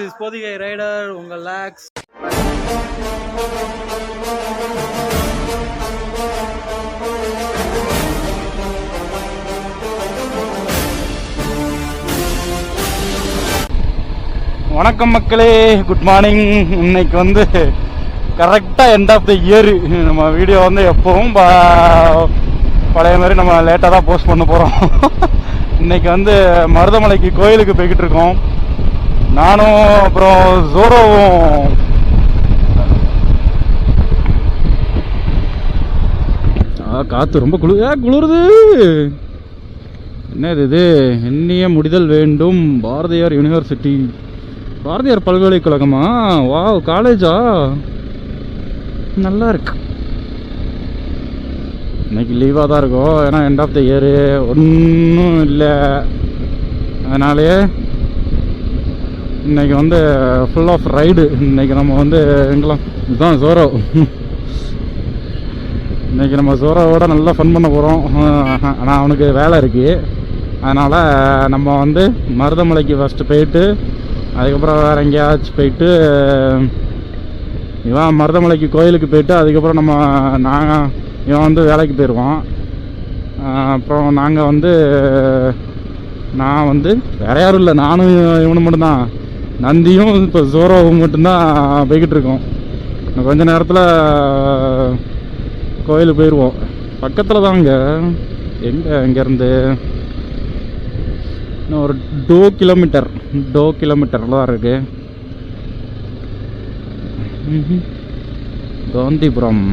Is rider உங்கள் லேக்ஸ் வணக்கம் மக்களே குட் மார்னிங் இன்னைக்கு வந்து கரெக்டாக எண்ட் ஆஃப் த இயர் நம்ம வீடியோ வந்து எப்பவும் பழைய மாதிரி நம்ம லேட்டாக தான் போஸ்ட் பண்ண போகிறோம் இன்னைக்கு வந்து மருதமலைக்கு கோயிலுக்கு போய்கிட்டு இருக்கோம். நானும் அப்புறம் ஜோரோவும். ஆ காற்று ரொம்ப குளிர் குளிருது. என்ன இது? எண்ணிய முடிதல் வேண்டும். பாரதியார் யூனிவர்சிட்டி. பாரதியார் பல்கலைக்கழகமா? வாவ் காலேஜா? நல்லா இருக்கு. இன்னைக்கு லீவாக தான் இருக்கும். ஏன்னா எண்ட் ஆஃப் த இயரு ஒன்றும் இல்லை. அதனாலே இன்னைக்கு வந்து ஃபுல் ஆஃப் ரைடு இன்னைக்கு நம்ம வந்து எங்கெல்லாம் இதுதான் ஜோரோ இன்னைக்கு நம்ம ஜோரோவோட நல்லா ஃபன் பண்ண போகிறோம் ஆனால் அவனுக்கு வேலை இருக்குது அதனால் நம்ம வந்து மருதமலைக்கு ஃபஸ்ட்டு போயிட்டு அதுக்கப்புறம் வேறு எங்கேயாச்சும் போயிட்டு இவன் மருதமலைக்கு கோயிலுக்கு போயிட்டு அதுக்கப்புறம் நம்ம நாங்கள் இவன் வந்து வேலைக்கு போயிடுவோம் அப்புறம் நாங்கள் வந்து நான் வந்து வேற யாரும் இல்லை நானும் இவனு மட்டும்தான். நந்தியும் இப்போ ஜோரோவும் மட்டும்தான் போய்கிட்டு இருக்கோம். இன்னும் கொஞ்ச நேரத்தில் கோயிலுக்கு போயிடுவோம் பக்கத்தில் தான் எங்கே இங்கேருந்து? இன்னும் ஒரு டூ கிலோமீட்டர். டோ கிலோமீட்டரில் தான் இருக்குது காந்திபுரம்.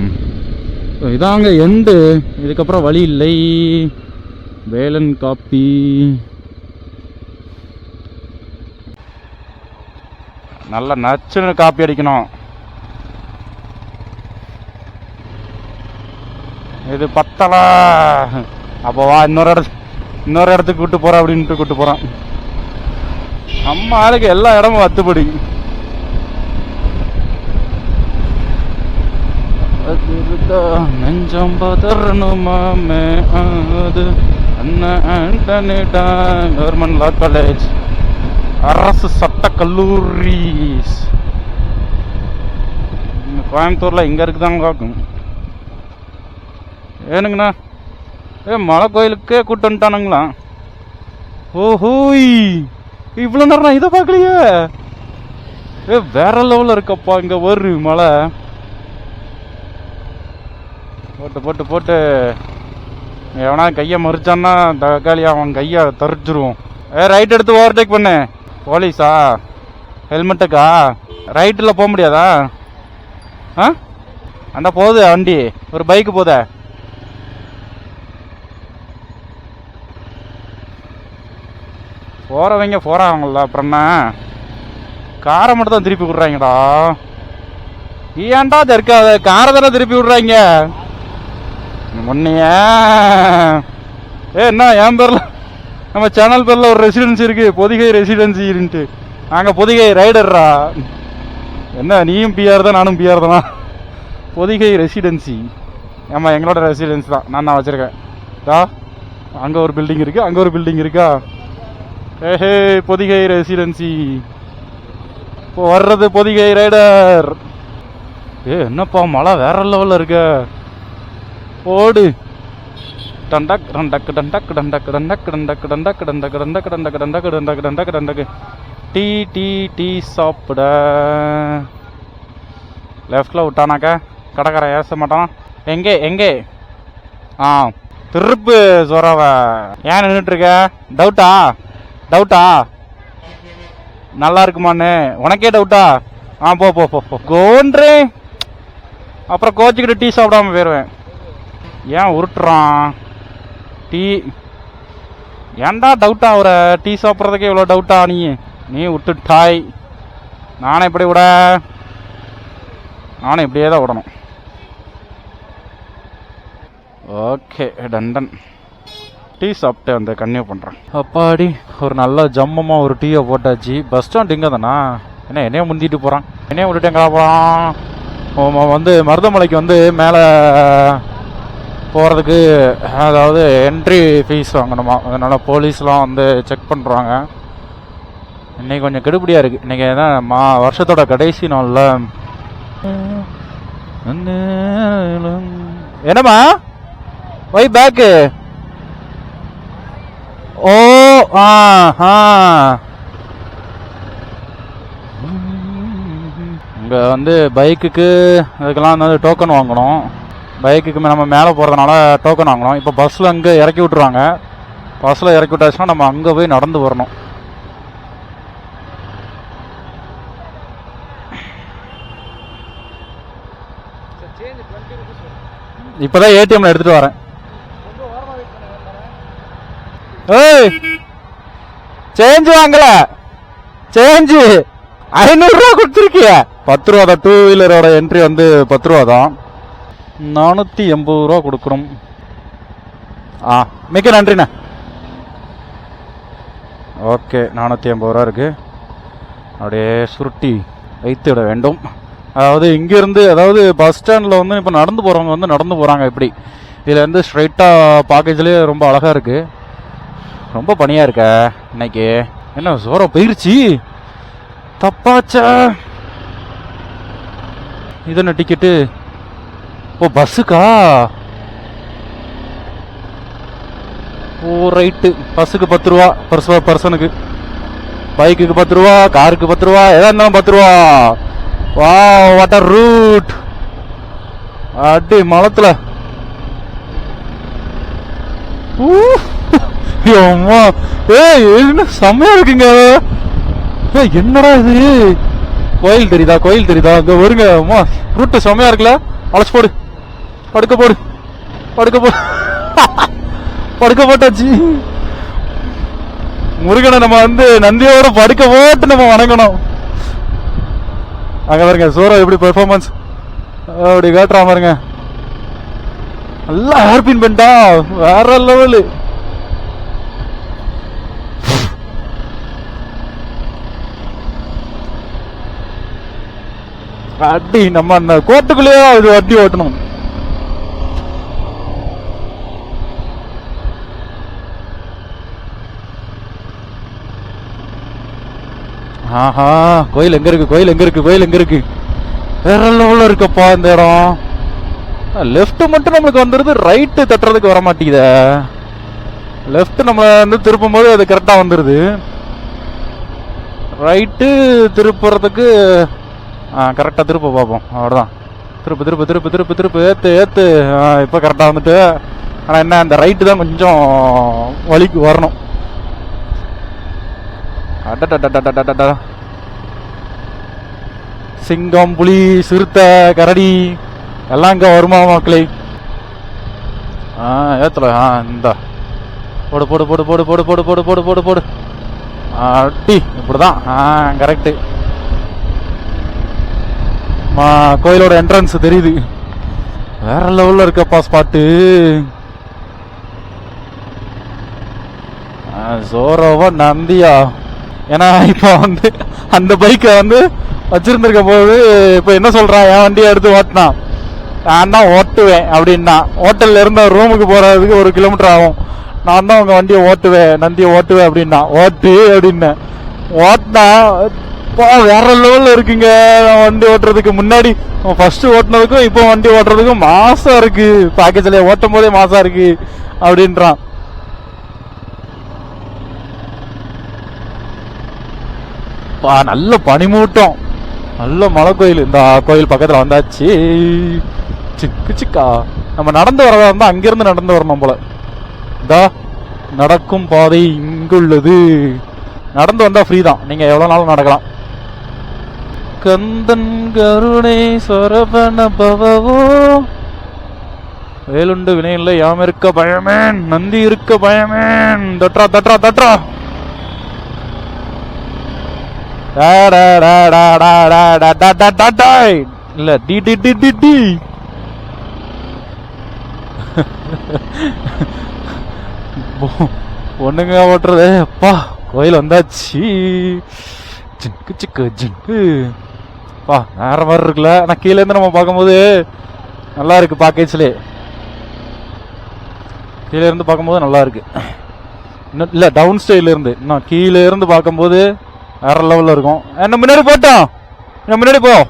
இதாங்க எண்டு. இதுக்கப்புறம் வழி இல்லை. வேலன் காப்பி. நல்ல நச்சுன்னு காப்பி அடிக்கணும். இது பத்தலா. அப்போ வா இன்னொரு இடத்து இன்னொரு இடத்துக்கு கூட்டு போகிறேன் அப்படின்ட்டு கூட்டு போறான். நம்ம ஆளுக்கு எல்லா இடமும் வத்துப்படி. நெஞ்சம் பதறணுமாமே அது அண்ணன் ஆண்டனிடா கவர்மெண்ட் லா காலேஜ். அரசு சட்ட கல்லூரி இங்க கோயம்புத்தூர்ல இங்க இருக்குதாங்க காக்கும். ஏனுங்கண்ணா ஏ மலை கோயிலுக்கே கூட்டு வந்துட்டானுங்களா? ஓஹோய் இவ்வளோ நேரம் நான் இதை பார்க்கலையே? ஏ வேற லெவலில் இருக்கப்பா இங்கே வரு மலை. போட்டு போட்டு போட்டு. எவனா கையை மறிச்சான்னா தக்காளி அவன் கையை தரிச்சிருவோம். ஏ ரைட் எடுத்து ஓவர்டேக் பண்ணு. போலீஸா? ஹெல்மெட்டுக்கா? ரைட்டில் போக முடியாதா? ஆ? அந்த போகுது வண்டி. ஒரு பைக்கு போதே. போகிறவங்க போகிறாங்கள அப்புறம் என்ன? காரை மட்டும் தான் திருப்பி விட்றாங்கடா. ஏன்டா இருக்காத? காரை தானே திருப்பி விட்றாங்க. முன்னையே. ஏ என்ன என் பேரில்? நம்ம சேனல் பேரில் ஒரு ரெசிடென்சி இருக்குது பொதிகை ரெசிடென்சின்ட்டு நாங்கள் பொதிகை ரைடர்ரா என்ன நீயும் பிஆர் தான் நானும் பிஆர் தானா? பொதிகை ரெசிடென்சி ஆமாம் எங்களோட ரெசிடென்சி தான். நான் நான் வச்சுருக்கேன். தா அங்கே ஒரு பில்டிங் இருக்குது அங்கே ஒரு பில்டிங் இருக்கா? ஏஹே பொதிகை ரெசிடென்சி இப்போ வர்றது பொதிகை ரைடர் ஏ என்னப்பா மழை வேற லெவலில் இருக்க. ஓடு. டண்டக் டண்டக் டண்டக் டண்டக் டண்டக் டண்டக் டண்டக் டண்டக் டண்டக் டண்டக் டண்டக் டண்டக் டண்டக் டண்டக் டீ டீ டீ சாப்பிட லெஃப்டில் விட்டானாக்கா கடைக்கார ஏச மாட்டான் எங்கே எங்கே ஆ திருப்பு சொரவ ஏன் நின்றுட்டுருக்க டவுட்டா டவுட்டா நல்லா இருக்குமான்னு உனக்கே டவுட்டா ஆ போ போ போ போ கோன்றே அப்புறம் கோச்சிக்கிட்டு டீ சாப்பிடாம போயிடுவேன் ஏன் உருட்டுறான் டீ. ஏன்டா டவுட்டா அவரை? டீ சாப்பிட்றதுக்கே இவ்வளோ டவுட்டா நீ? நீ விட்டுட்டாய். நானே இப்படி விட. நானும் இப்படியே தான் விடணும். ஓகே டண்டன் டீ சாப்பிட்டு வந்து கன்னியூ பண்ணுறேன் அப்பாடி ஒரு நல்ல ஜம்மமாக ஒரு டீயை போட்டாச்சு. பஸ் ஸ்டாண்ட் இங்கே தானா? என்ன என்னைய முந்திட்டு போகிறான் என்னைய விட்டுட்டு எங்கே போகிறான் வந்து மருதமலைக்கு வந்து மேலே போகிறதுக்கு அதாவது என்ட்ரி ஃபீஸ் வாங்கணுமா? அதனால் போலீஸ்லாம் வந்து செக் பண்ணுறாங்க இன்னைக்கு கொஞ்சம் கெடுபடியாக இருக்குது இன்றைக்கி தான் மா வருஷத்தோட கடைசி நாளில். என்னம்மா? வை பேக்கு ஓ ஆ ஆ. இங்கே வந்து பைக்குக்கு அதுக்கெல்லாம் வந்து டோக்கன் வாங்கணும். பைக்குக்கு நம்ம மேலே போகிறதுனால டோக்கன் வாங்கணும். இப்போ பஸ்ஸில் அங்கே இறக்கி விட்ருவாங்க பஸ்ஸில் இறக்கி விட்டாச்சுன்னா நம்ம அங்கே போய் நடந்து வரணும். இப்போ தான் ஏடிஎம்மில் எடுத்துகிட்டு வரேன். ஏய்! சேஞ்ச் வாங்கல. சேஞ்சு ஐநூறுரூவா கொடுத்துருக்கிய. பத்து ரூபா தான் டூ வீலரோட என்ட்ரி வந்து பத்து ரூபா தான். நானூற்றி எண்பது ரூபா கொடுக்குறோம். ஆ மிக்க நன்றிண்ணே. ஓகே நானூற்றி எண்பது ரூபா இருக்கு. அப்படியே சுருட்டி வைத்து விட வேண்டும். அதாவது இங்கேருந்து அதாவது பஸ் ஸ்டாண்டில் வந்து இப்போ நடந்து போகிறவங்க வந்து நடந்து போகிறாங்க இப்படி. இதில் ஸ்ட்ரைட்டாக பேக்கேஜ்லேயே ரொம்ப அழகாக இருக்குது ரொம்ப பனியாக இருக்க இன்னைக்கு. என்ன சோற போயிருச்சு? தப்பாச்சா. இது என்ன டிக்கெட்டு ஓ பஸ்ஸுக்கா? ஓ ரைட்டு. பஸ்ஸுக்கு பத்து ரூபா. பர்ஸ் பர்சனுக்கு. பைக்குக்கு பத்து ரூபா. காருக்கு பத்து ரூபா. எதா இருந்தாலும் பத்து ரூபா. வா வாட்டர் ரூட் அடி மலத்துல. அம்மா. ஏய் என்ன செம்மையா இருக்குங்க. ஏய் என்னடா இது? கோயில் தெரியுதா? கோயில் தெரியுதா? இங்க வருங்க அம்மா. ரூட்டு செம்மையா இருக்குல்ல? அழைச்சு போடு. படுக்க போடு. படுக்க போடு படுக்க போட்டாச்சு. முருகனை நம்ம வந்து நந்தியோட படுக்க போட்டு நம்ம வணங்கணும். அங்க பாருங்க சோரா எப்படி பெர்ஃபார்மன்ஸ் அப்படி கேட்டுறா பாருங்க. நல்லா ஹேர்பின் பண்ணிட்டா வேற லெவலு அடி நம்ம அந்த கோட்டுக்குள்ளேயே இது வட்டி ஓட்டணும். ஆஹா கோயில் எங்க இருக்கு கோயில் எங்க இருக்கு கோயில் எங்க இருக்கு? வேற லெவல்ல இருக்கப்பா இந்த இடம். லெஃப்ட் மட்டும் நம்மளுக்கு வந்துருது ரைட்டு தட்டுறதுக்கு வர மாட்டேங்குதே. லெஃப்ட் நம்ம வந்து திருப்பும் போது அது கரெக்டா வந்துருது. ரைட்டு திருப்புறதுக்கு கரெக்டா திருப்ப பார்ப்போம். அவ்வளோதான் திருப்பு திருப்பு திருப்பு திருப்பு திருப்பு ஏத்து ஏத்து. இப்போ கரெக்டா வந்துட்டு. ஆனா என்ன அந்த ரைட்டு தான் கொஞ்சம் வலிக்கு வரணும். அடடடடடடடட. சிங்கம் புலி சிறுத்தை கரடி எல்லாம் இங்கே வருமா மக்களே ஆ ஏத்தல ஆ இந்த போடு போடு போடு போடு போடு போடு போடு போடு போடு போடு அடி இப்படிதான் ஆ கரெக்டு மா கோயிலோட என்ட்ரன்ஸ் தெரியுது வேற லெவலில் இருக்கப்பா ஸ்பாட்டு ஜோரோவா நந்தியா ஏன்னா இப்போ வந்து அந்த பைக்கை வந்து வச்சிருந்துருக்க போது இப்போ என்ன சொல்கிறான் என் வண்டியை எடுத்து ஓட்டினான் நான் தான் ஓட்டுவேன் அப்படின்னா. ஹோட்டல்ல இருந்த ரூமுக்கு போகிறதுக்கு ஒரு கிலோமீட்டர் ஆகும். நான் தான் உங்கள் வண்டியை ஓட்டுவேன் நந்தியை ஓட்டுவேன் அப்படின்னா. ஓட்டு அப்படின்னேன் ஓட்டினா இப்போ வேற லெவலில் இருக்குங்க. வண்டி ஓட்டுறதுக்கு முன்னாடி ஃபர்ஸ்ட் ஓட்டுனதுக்கும் இப்போ வண்டி ஓட்டுறதுக்கும் மாசம் இருக்கு. பேக்கேஜில் ஓட்டும் போதே மாசம் இருக்கு அப்படின்றான். பா நல்ல பனிமூட்டம். நல்ல மலை கோயில். இந்த கோயில் பக்கத்தில் வந்தாச்சு. சிக்கு சிக்கா. நம்ம நடந்து வரதா இருந்தால் அங்கிருந்து நடந்து வரணும் போல. இதா நடக்கும் பாதை இங்குள்ளது. நடந்து வந்தால் ஃப்ரீ தான். நீங்கள் எவ்வளோ நாளும் நடக்கலாம். கந்தன் கருணை சொரபன பவவோ. வேலுண்டு வினையில்லை யாம் இருக்க பயமேன் நந்தி இருக்க பயமேன். தட்ரா தட்ரா தட்ரா. இல்ல டி டி டி டி டி பொ- பொண்ணுங்க ஓட்டுறது அப்பா கோயில் வந்தாச்சு ஜிங்கு சிக்கு ஜிங்கு பா வேற மாதிரி இருக்குல்ல ஆனா கீழேருந்து நம்ம பார்க்கும்போது நல்லா இருக்கு பேக்கேஜ்லே கீழேருந்து பார்க்கும்போது நல்லா இருக்கு இன்னும் இல்ல டவுன் ஸ்டைல இருந்து இன்னும் கீழே இருந்து பார்க்கும்போது வேற லெவலில் இருக்கும். என்ன முன்னாடி போட்டோம். என்ன முன்னாடி போ.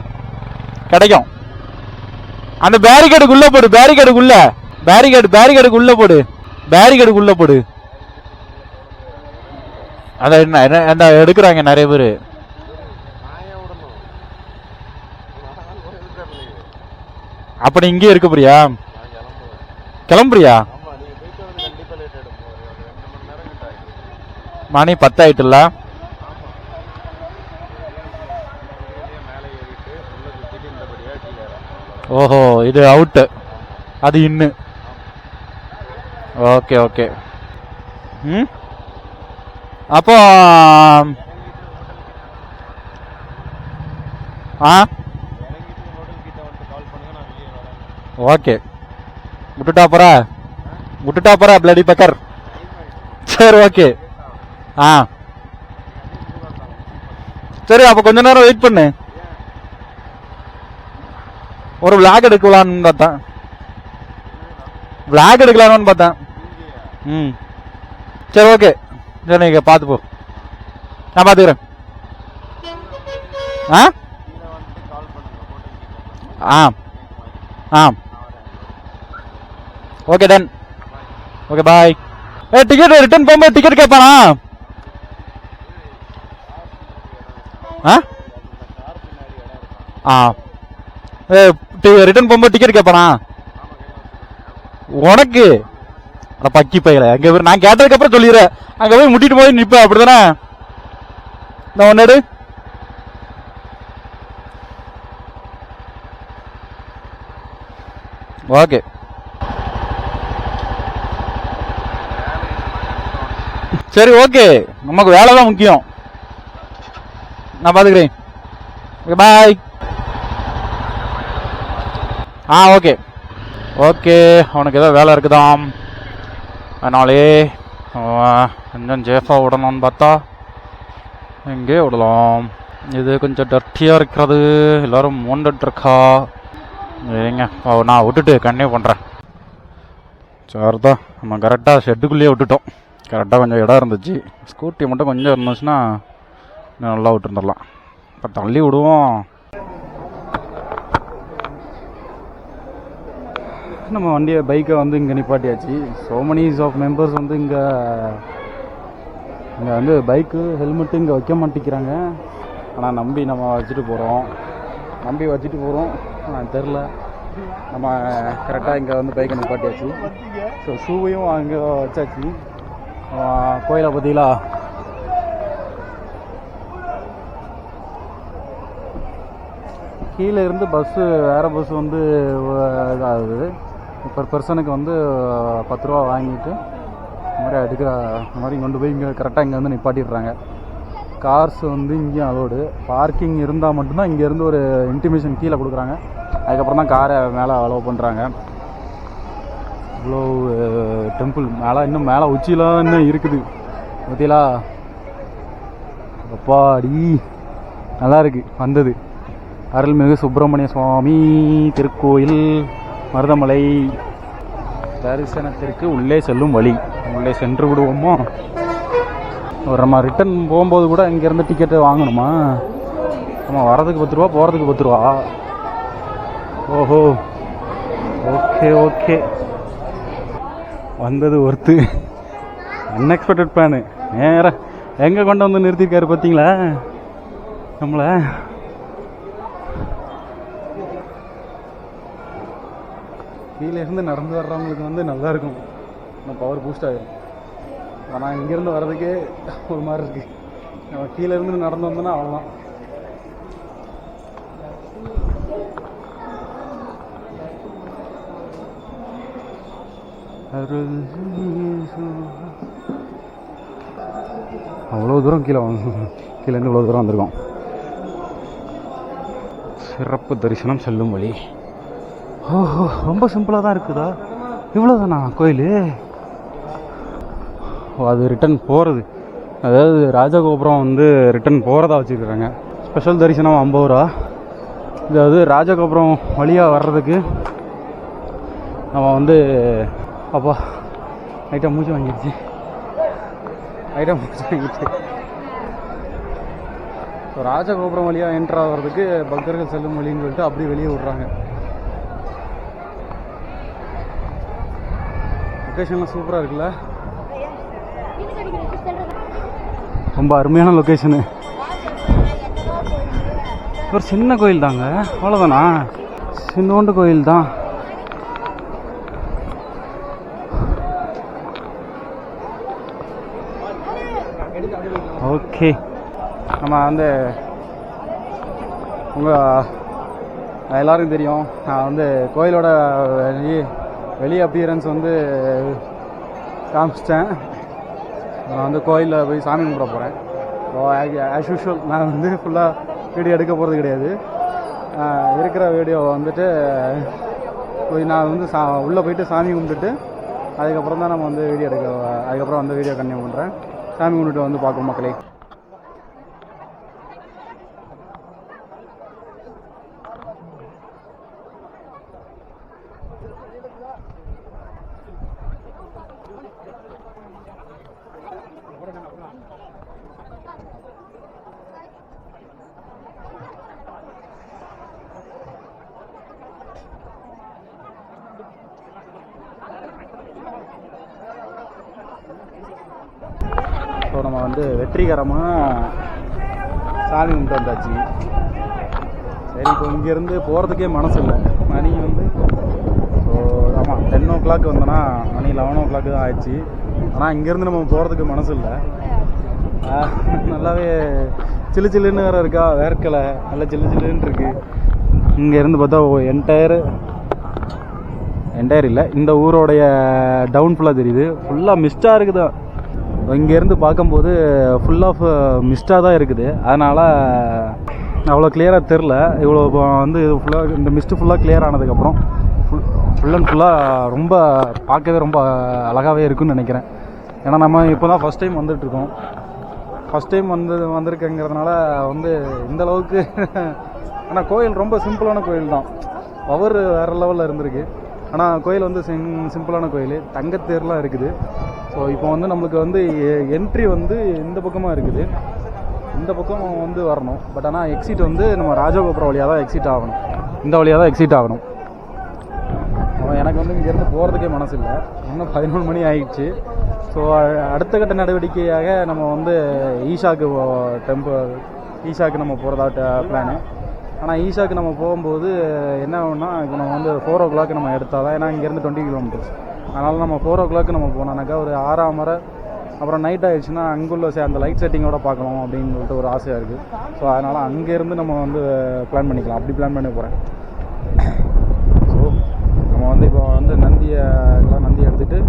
கிடைக்கும். அந்த பேரிகேடுக்குள்ளே போடு பேரிகேடுக்குள்ளே பேரிகேடு பேரிகேடுக்குள்ளே போடு. பேரிகேடுக்குள்ளே போடு. அதான் என்ன என்ன அந்த எடுக்கிறாங்க நிறைய பேர். அப்ப நீ இங்கே இருக்க போறியா கிளம்புறியா? மணி பத்தாயிட்டுல. ஓஹோ இது அவுட்டு அது இன்னு ஓகே ஓகே ம்? அப்போ ஆ? ஓகே விட்டுட்டா போற? விட்டுட்டா போற பிளடி பக்கர் சரி ஓகே ஆ. சரி அப்போ கொஞ்ச நேரம் வெயிட் பண்ணு. ஒரு விளாக் எடுக்கலான்னு பார்த்தேன். விளாக் எடுக்கலான்னு பார்த்தேன். ம். சரி ஓகே சரி நீங்கள் பார்த்து போ. நான் பார்த்துக்கிறேன். ஆ? ஆ ஆ ஓகே டன் ஓகே பாய் ஏ டிக்கெட் ரிட்டர்ன் போகும்போது டிக்கெட் கேட்பானா? ஆ? ஆ. ரிட்டர்ன் போகும்போது டிக்கெட் கேட்பானா உனக்கு? அட பக்கி பையல அங்கே போய் நான் கேட்டதுக்கப்புறம் சொல்லிடுறேன் அங்கே போய் முட்டிட்டு போய் நிற்பேன் அப்படி தானே நான் ஒன்னு ஓகே. சரி ஓகே. நமக்கு வேலை தான் முக்கியம். நான் பார்த்துக்கிறேன் பாய் ஆ ஓகே. ஓகே அவனுக்கு ஏதோ வேலை இருக்குதாம். அதனாலே கொஞ்சம் சேஃபாக விடணும்னு பார்த்தா எங்கே விடலாம். இது கொஞ்சம் டர்ட்டியாக இருக்கிறது. எல்லோரும் மூண்டுட்டு இருக்கா. சரிங்க அவ நான் விட்டுட்டு கண்டினியூ பண்ணுறேன் சரிதான் நம்ம கரெக்டாக ஷெட்டுக்குள்ளேயே விட்டுட்டோம். கரெக்டாக கொஞ்சம் இடம் இருந்துச்சு. ஸ்கூட்டி மட்டும் கொஞ்சம் இருந்துச்சுன்னா நல்லா விட்டுருந்துடலாம். இப்போ தள்ளி விடுவோம். நம்ம வண்டியை பைக்கை வந்து இங்கே நிப்பாட்டியாச்சு. ஸோ மெனிஸ் ஆஃப் மெம்பர்ஸ் வந்து இங்கே இங்கே வந்து பைக்கு ஹெல்மெட்டு இங்கே வைக்க மாட்டேங்கிறாங்க ஆனால் நம்பி நம்ம வச்சுட்டு போகிறோம் நம்பி வச்சுட்டு போகிறோம் ஆனால் தெரில நம்ம கரெக்டாக இங்கே வந்து பைக்கை நிப்பாட்டியாச்சு. ஸோ ஷூவையும் அங்கே வச்சாச்சு. கோயிலை பார்த்தீங்களா கீழே இருந்து பஸ்ஸு வேறு பஸ் வந்து இதாகுது. பர் பர்சனுக்கு வந்து பத்து ரூபா வாங்கிட்டு இந்த மாதிரி எடுக்கிற இந்த மாதிரி கொண்டு போய் இங்கே கரெக்டாக இங்கே வந்து நிப்பாட்டிடுறாங்க. கார்ஸ் வந்து இங்கேயும் அலோடு பார்க்கிங் இருந்தால் மட்டும்தான் இங்கேருந்து ஒரு இன்டிமேஷன் கீழே கொடுக்குறாங்க. அதுக்கப்புறம் தான் காரை மேலே அலோவ் பண்ணுறாங்க இவ்வளோ டெம்பிள் மேலே இன்னும் மேலே உச்சிலாம் இன்னும் இருக்குது. பார்த்தீங்களா அப்பாடி நல்லா இருக்கு. வந்தது. அருள்மிகு சுப்பிரமணிய சுவாமி திருக்கோயில். மருதமலை தரிசனத்திற்கு உள்ளே செல்லும் வழி. உள்ளே சென்று விடுவோமோ? ஒரு நம்ம ரிட்டர்ன் போகும்போது கூட இங்கேருந்து டிக்கெட்டு வாங்கணுமா? நம்ம வரதுக்கு பத்து ரூபா போகிறதுக்கு பத்து ரூபா? ஓஹோ. Okay okay. வந்தது ஒருத்து அன்எக்ஸ்பெக்டட் பிளானு நேராக எங்கே கொண்டு வந்து நிறுத்திருக்காரு பார்த்தீங்களா நம்மளை? கீழே இருந்து நடந்து வர்றவங்களுக்கு வந்து நல்லா இருக்கும். நம்ம பவர் பூஸ்ட் ஆகிடும் ஆனால் இங்கேருந்து வர்றதுக்கே ஒரு மாதிரி இருக்கு. நம்ம கீழே இருந்து நடந்து வந்தோன்னா அவ்வளோதான் அவ்வளோ தூரம் கீழே வந்து கீழேருந்து இவ்வளோ தூரம் வந்திருக்கோம். சிறப்பு தரிசனம் செல்லும் வழி. ஓஹோ ரொம்ப சிம்பிளாக தான் இருக்குதா? இவ்வளோதானா கோயில்? ஓ அது ரிட்டன் போகிறது அதாவது ராஜகோபுரம் வந்து ரிட்டன் போகிறதா வச்சுருக்குறாங்க ஸ்பெஷல் தரிசனம் ஐம்பது ரூபா. அதாவது ராஜகோபுரம் வழியாக வர்றதுக்கு நம்ம வந்து அப்பா ஐட்டம் மூச்சு வாங்கிடுச்சு. ஐட்டம் மூச்சு வாங்கிடுச்சு. ஸோ ராஜகோபுரம் வழியாக என்ட்ரு ஆகிறதுக்கு பக்தர்கள் செல்லும் வழின்னு சொல்லிட்டு அப்படியே வெளியே விட்றாங்க. லொக்கேஷன்லாம் சூப்பராக இருக்குல்ல? ரொம்ப அருமையான லொக்கேஷனு ஒரு சின்ன கோயில் தாங்க. அவ்வளோதானா சின்னோண்டு கோயில் தான். ஓகே நம்ம வந்து உங்கள் எல்லாருக்கும் தெரியும். நான் வந்து கோயிலோட வெளி அப்பியரன்ஸ் வந்து காமிச்சிட்டேன். நான் வந்து கோயிலில் போய் சாமி கும்பிட போகிறேன் ஸோ ஆஸ் யூஷுவல் நான் வந்து ஃபுல்லாக வீடியோ எடுக்க போகிறது கிடையாது. இருக்கிற வீடியோ வந்துட்டு போய் நான் வந்து சா உள்ளே போயிட்டு சாமி கும்பிட்டுட்டு அதுக்கப்புறம் தான் நம்ம வந்து வீடியோ எடுக்க அதுக்கப்புறம் வந்து வீடியோ கன்டினியூ பண்ணுறேன் சாமி கும்பிட்டு வந்து பார்க்கும் மக்களே ஸோ நம்ம வந்து வெற்றிகரமாக சாமி கும்பிட்டு வந்தாச்சு. சரி இப்போ இங்கேருந்து போகிறதுக்கே மனசு இல்லை மணி வந்து ஸோ ஆமாம் டென் ஓ கிளாக் வந்தோன்னா மணி லெவன் ஓ கிளாக் தான் ஆயிடுச்சு. ஆனால் இங்கேருந்து நம்ம போகிறதுக்கு மனசு இல்லை நல்லாவே சில்லு சில்லுன்னு வேறு இருக்கா? வேர்க்கலை. நல்லா சில்லு சில்லுன்னு இருக்கு. இங்கேருந்து பார்த்தா என்டையர் என்டையர் இல்லை இந்த ஊரோடைய டவுன் ஃபுல்லாக தெரியுது. ஃபுல்லாக மிஸ்டாக இருக்குது இங்கேருந்து பார்க்கும்போது ஃபுல் ஆஃப் மிஸ்டாக தான் இருக்குது. அதனால் அவ்வளோ கிளியராக தெரில. இவ்வளோ இப்போ வந்து இது ஃபுல்லாக இந்த மிஸ்ட்டு ஃபுல்லாக கிளியர் ஆனதுக்கப்புறம் ஃபுல் ஃபுல் அண்ட் ஃபுல்லாக ரொம்ப பார்க்கவே ரொம்ப அழகாகவே இருக்குன்னு நினைக்கிறேன். ஏன்னா நம்ம இப்போ தான் ஃபஸ்ட் டைம் வந்துட்டுருக்கோம். ஃபஸ்ட் டைம் வந்து வந்திருக்கேங்கிறதுனால வந்து இந்த அளவுக்கு ஆனால் கோயில் ரொம்ப சிம்பிளான கோயில் தான். பவர் வேறு லெவலில் இருந்திருக்கு. ஆனால் கோயில் வந்து சிம் சிம்பிளான கோயில். தங்கத்தேர்லாம் இருக்குது. ஸோ இப்போ வந்து நம்மளுக்கு வந்து என்ட்ரி வந்து இந்த பக்கமாக இருக்குது. இந்த பக்கம் வந்து வரணும். பட் ஆனால் எக்ஸிட் வந்து நம்ம ராஜகோபுரம் வழியாக தான் எக்ஸிட் ஆகணும். இந்த வழியாக தான் எக்ஸிட் ஆகணும். அவன் எனக்கு வந்து இங்கேருந்து போகிறதுக்கே மனசு இல்லை இன்னும் பதினொன்று மணி ஆயிடுச்சு. ஸோ அடுத்த கட்ட நடவடிக்கையாக நம்ம வந்து ஈஷாக்கு டெம்பிள் ஈஷாக்கு நம்ம போகிறதா பிளானு ஆனால் ஈஷாக்கு நம்ம போகும்போது என்ன ஆகும்னா இப்போ நம்ம வந்து ஃபோர் ஓ கிளாக் நம்ம எடுத்தால் தான் ஏன்னா இங்கேருந்து டுவெண்ட்டி கிலோமீட்டர்ஸ் அதனால் நம்ம ஃபோர் ஓ கிளாக் நம்ம போனோம்னாக்கா ஒரு ஆறாம் வரை அப்புறம் நைட் ஆயிடுச்சுன்னா அங்குள்ள சே அந்த லைட் செட்டிங்கோட பார்க்கணும் அப்படின்னு சொல்லிட்டு ஒரு ஆசையாக இருக்குது ஸோ அதனால் அங்கேருந்து நம்ம வந்து பிளான் பண்ணிக்கலாம். அப்படி பிளான் பண்ணி போகிறேன் ஸோ நம்ம வந்து இப்போ வந்து நந்தியை எல்லாம் நந்தி எடுத்துகிட்டு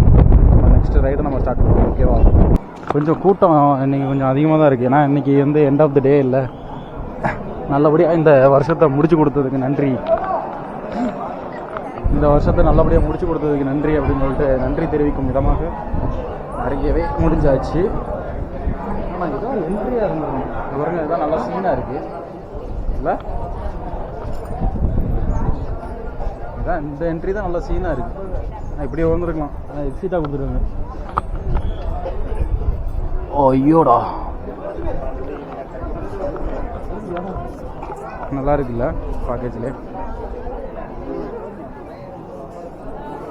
நம்ம நெக்ஸ்ட் ரைடு நம்ம ஸ்டார்ட் பண்ணுவோம் ஓகேவா கொஞ்சம் கூட்டம் இன்றைக்கி கொஞ்சம் அதிகமாக தான் இருக்குது ஏன்னா இன்றைக்கி வந்து எண்ட் ஆஃப் த டே இல்லை. நல்லபடியாக இந்த வருஷத்தை முடிச்சு கொடுத்ததுக்கு நன்றி. இந்த வருஷத்தை நல்லபடியாக முடிச்சு கொடுத்ததுக்கு நன்றி அப்படின்னு சொல்லிட்டு நன்றி தெரிவிக்கும் விதமாக நிறையவே முடிஞ்சாச்சு. ஆனால் இதான் என்ட்ரியாக இருந்தது பாருங்க இதான் நல்லா சீனாக இருக்குது இல்லை? இதான் இந்த என்ட்ரி தான் நல்லா சீனாக இருக்குது நான் இப்படியே வந்துருக்கலாம் எக்ஸிட்டாக கொடுத்துருவாங்க. ஐயோடா. நல்லா இருக்குல்ல பேக்கேஜில்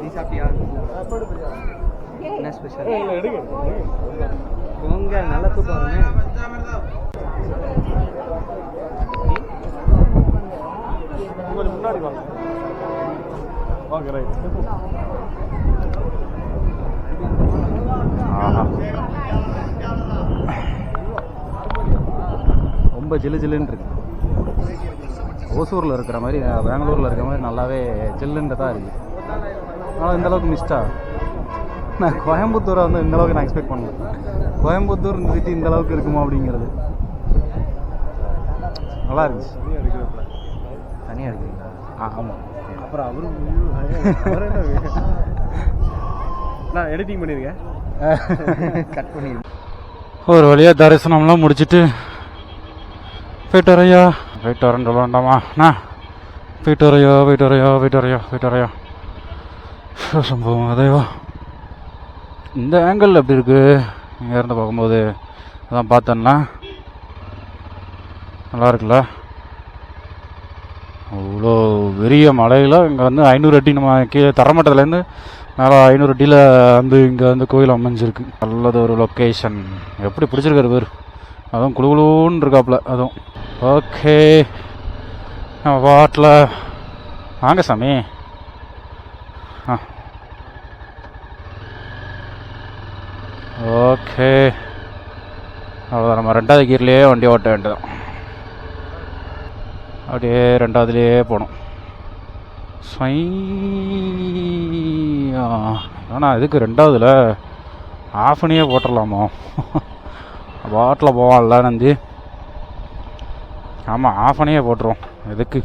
நீ சாப்பிட்டியா என்ன ஸ்பெஷல் போங்க நல்லா தூக்கம் வருமே. முன்னாடி வாங்க. ரைட் ரொம்ப ஜிலு ஜில்லுன்னு இருக்கு. ஓசூரில் இருக்கிற மாதிரி பெங்களூரில் இருக்கிற மாதிரி நல்லாவே ஜில்லுன்றதா தான் இருக்குது ஆனால் இந்த அளவுக்கு மிஸ்டா நான் கோயம்புத்தூரை வந்து இந்த அளவுக்கு நான் எக்ஸ்பெக்ட் பண்ணல. கோயம்புத்தூர் இந்த சிட்டி இந்த அளவுக்கு இருக்குமா அப்படிங்கிறது. நல்லா இருந்துச்சு. தனியாக இருக்குங்களா ஆ ஆமாம் அப்புறம் அவரு நான் எடிட்டிங் பண்ணியிருக்கேன் கட் பண்ணியிருக்கேன் ஒரு வழியாக தரிசனம்லாம் முடிச்சுட்டு போயிட்டு வரையா போயிட்டு வரேன் சொல்ல வேண்டாமா? அண்ணா. போயிட்டு வரையோ போயிட்டு வரையோ போயிட்டு வரையோ போயிட்டு வரையோ சம்பவம் அதையோ. இந்த ஆங்கிள் எப்படி இருக்கு? இங்கேருந்து பார்க்கும்போது அதான் பார்த்தேன்னா. நல்லா இருக்குல்ல? அவ்வளோ பெரிய மலையில் இங்கே வந்து ஐநூறு அடி நம்ம கீழே தரமட்டத்துலேருந்து மேலே ஐநூறு அடியில் வந்து இங்கே வந்து கோயில் அமைஞ்சிருக்கு. நல்லது ஒரு லொக்கேஷன் எப்படி பிடிச்சிருக்காரு பேர்? அதுவும் குளு குளுன்னு இருக்காப்புல அதுவும். ஓகே நம்ம பாட்டில். வாங்க சாமி. ஓகே அவ்வளோதான் நம்ம ரெண்டாவது கீர்லேயே வண்டி ஓட்ட வேண்டியதான் அப்படியே ரெண்டாவதுலேயே போகணும். ஆனால் இதுக்கு ரெண்டாவதுல? ஆஃப் பண்ணியே போட்டுடலாமோ பாட்டில் போவான்ல நந்தி. ஆமாம் ஆஃப் போட்டுருவோம். எதுக்கு?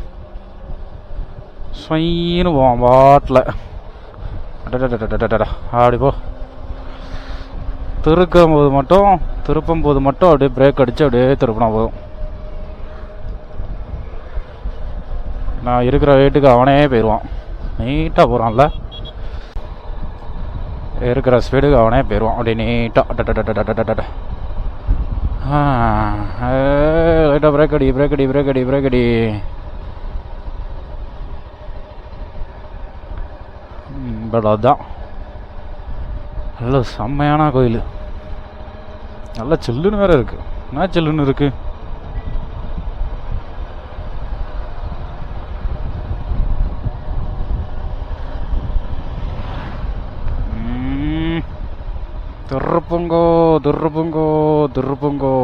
ஸ்வைன்னு போவான் பாட்டில். அப்படி போ திருக்கும் போது மட்டும் திருப்பும் போது மட்டும் அப்படியே பிரேக் அடித்து அப்படியே திருப்பினா போதும் நான் இருக்கிற வெயிட்டுக்கு அவனே போயிடுவான். நீட்டாக போகிறான்ல இருக்கிற ஸ்பீடுக்கு அவனே போயிடுவான். அப்படியே நீட்டாக லைட்டாக பிரேக் அடி பிரேக் அடி பிரேக் அடி பிரேக் அடி. பட் அதுதான் நல்ல செம்மையான கோயில். நல்ல சில்லுன்னு வேற இருக்கு. என்ன சில்லுன்னு இருக்கு? ம். திருப்பங்கோ திருப்பங்கோ.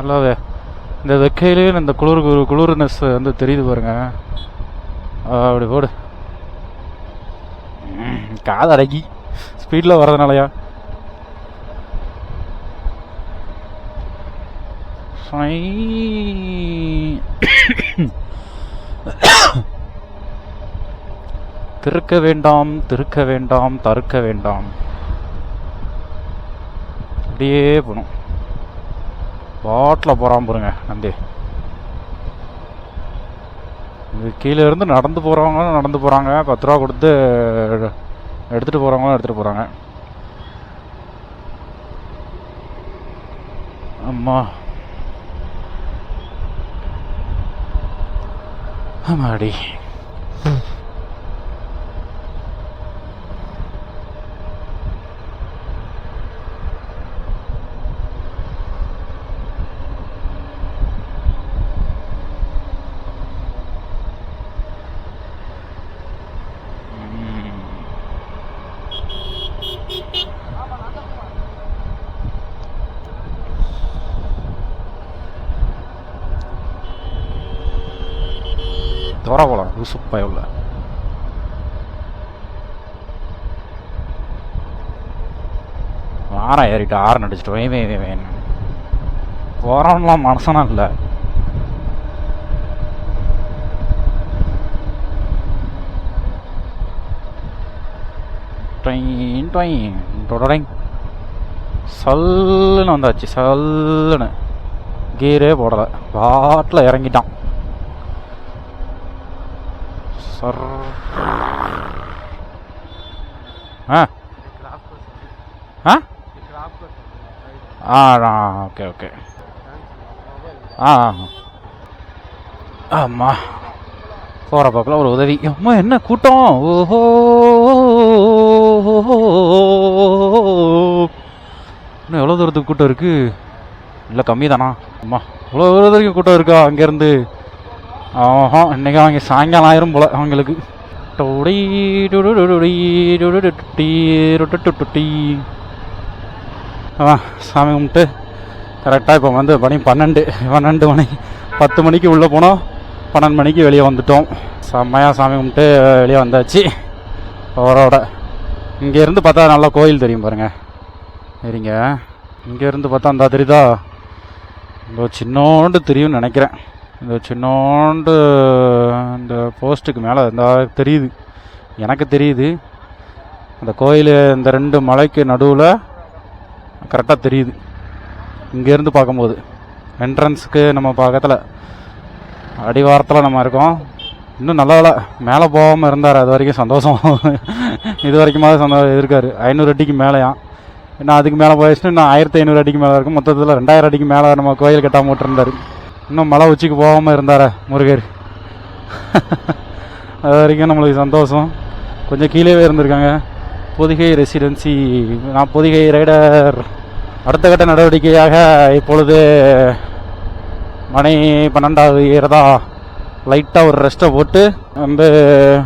திருப்பங்கோ நல்லாவே. இந்த வெக்கையிலேயே இந்த குளிர் குளிர்னஸ் வந்து தெரியுது பாருங்க. அப்படி போடு. காது அடக்கி ஸ்பீடில் வர்றதுனாலயா? திருக்க வேண்டாம் திருக்க வேண்டாம் தறுக்க வேண்டாம். அப்படியே போகணும். பாட்டில் போகிறான் பாருங்க நந்தி. இது கீழே இருந்து நடந்து போகிறவங்களும் நடந்து போகிறாங்க பத்து ரூபா கொடுத்து எடுத்துகிட்டு போகிறவங்களும் எடுத்துகிட்டு போகிறாங்க அம்மா. ஆமாடி தோற போலாம் சூப்பர் உள்ள ஆறாம் ஏறிட்டு ஆறு நடிச்சிட்டு வே வே வே வேணும் மனசனா இல்லை டொயின் டொயின் சல்லுன்னு வந்தாச்சு சல்லுன்னு கீரே போடலை பாட்டில் இறங்கிட்டான் சர் ஆ. ஆ? ஆ ஓகே ஓகே. ஆ ஆமாம் போகிற பக்கம் ஒரு உதவி. அம்மா என்ன கூட்டம்? ஓஹோ இன்னும் எவ்வளோ தூரத்துக்கு கூட்டம் இருக்குது இல்லை கம்மி தானா அம்மா இவ்வளோ தூரத்துக்கு கூட்டம் இருக்கா அங்கேருந்து? ஆஹா இன்றைக்கி அவங்க சாயங்காலம் ஆயிரும் போல அவங்களுக்கு. டொடி ரொட்டு டுடுடுடுடி டுடுடுடுடி. ஆ சாமி கும்பிட்டு கரெக்டாக இப்போ வந்து மணி பன்னெண்டு பன்னெண்டு மணி பத்து மணிக்கு உள்ளே போனோம். பன்னெண்டு மணிக்கு வெளியே வந்துட்டோம். செம்மையாக சாமி கும்பிட்டு வெளியே வந்தாச்சு. ஓரோட இங்கேருந்து பார்த்தா நல்லா கோயில் தெரியும் பாருங்கள் சரிங்க. இங்கேருந்து பார்த்தா அந்த தெரியுதா இந்த சின்னோண்டு தெரியும்னு நினைக்கிறேன். இந்த சின்னோண்டு இந்த போஸ்ட்டுக்கு மேலே இந்த தெரியுது. எனக்கு தெரியுது. அந்த கோயில் இந்த ரெண்டு மலைக்கு நடுவில் கரெக்டாக தெரியுது. இங்கேருந்து பார்க்கும்போது. என்ட்ரன்ஸுக்கு நம்ம பக்கத்தில் அடிவாரத்தில் நம்ம இருக்கோம். இன்னும் நல்ல வேலை. மேலே போகாமல் இருந்தார். அது வரைக்கும் சந்தோஷம். இது வரைக்குமாவது சந்தோஷம் இருக்கார். ஐநூறு அடிக்கு மேலேயாம் இன்னும் அதுக்கு மேலே போயிடுச்சுன்னா இன்னும் ஆயிரத்தி ஐநூறு அடிக்கு மேலே இருக்கும். மொத்தத்தில் ரெண்டாயிரம் அடிக்கு மேலே நம்ம கோயில் கட்டாம விட்டுருந்தாரு. இன்னும் மலை உச்சிக்கு போகாமல் இருந்தார் முருகர். அது வரைக்கும் நம்மளுக்கு சந்தோஷம். கொஞ்சம் கீழேவே இருந்திருக்காங்க. பொதிகை ரெசிடென்சி நான் பொதிகை ரைடர் அடுத்த கட்ட நடவடிக்கையாக இப்பொழுது மணி பன்னெண்டாவது ஏறதா. லைட்டாக ஒரு ரெஸ்ட்டை போட்டு வந்து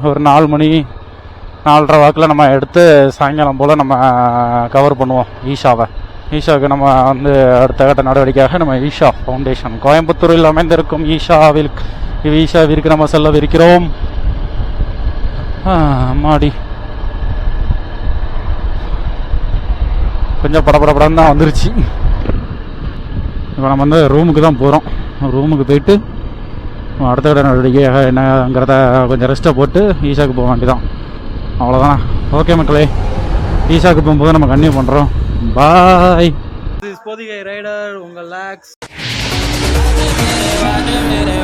ஒரு நாலு மணி நாலரை வாக்கில் நம்ம எடுத்து சாயங்காலம் போல் நம்ம கவர் பண்ணுவோம் ஈஷாவை. ஈஷாவுக்கு நம்ம வந்து அடுத்த கட்ட நடவடிக்கையாக நம்ம ஈஷா ஃபவுண்டேஷன் கோயம்புத்தூரில் அமைந்திருக்கும் ஈஷாவில் ஈஷாவிற்கு நம்ம செல்லவிருக்கிறோம். மாடி கொஞ்சம் படப்படப்படம் தான் வந்துருச்சு. இப்போ நம்ம வந்து ரூமுக்கு தான் போகிறோம் ரூமுக்கு போயிட்டு அடுத்த கட்ட நடவடிக்கையாக என்னங்கிறத கொஞ்சம் ரெஸ்ட்டை போட்டு ஈஷாவுக்கு போக வேண்டியதான் அவ்வளோதானா ஓகே மக்களே. ஈஷாவுக்கு போகும்போது நம்ம கன்னியூ பண்ணுறோம் பாய் பொதிகை ரைடர் உங்கள் லேக்ஸ் मेरे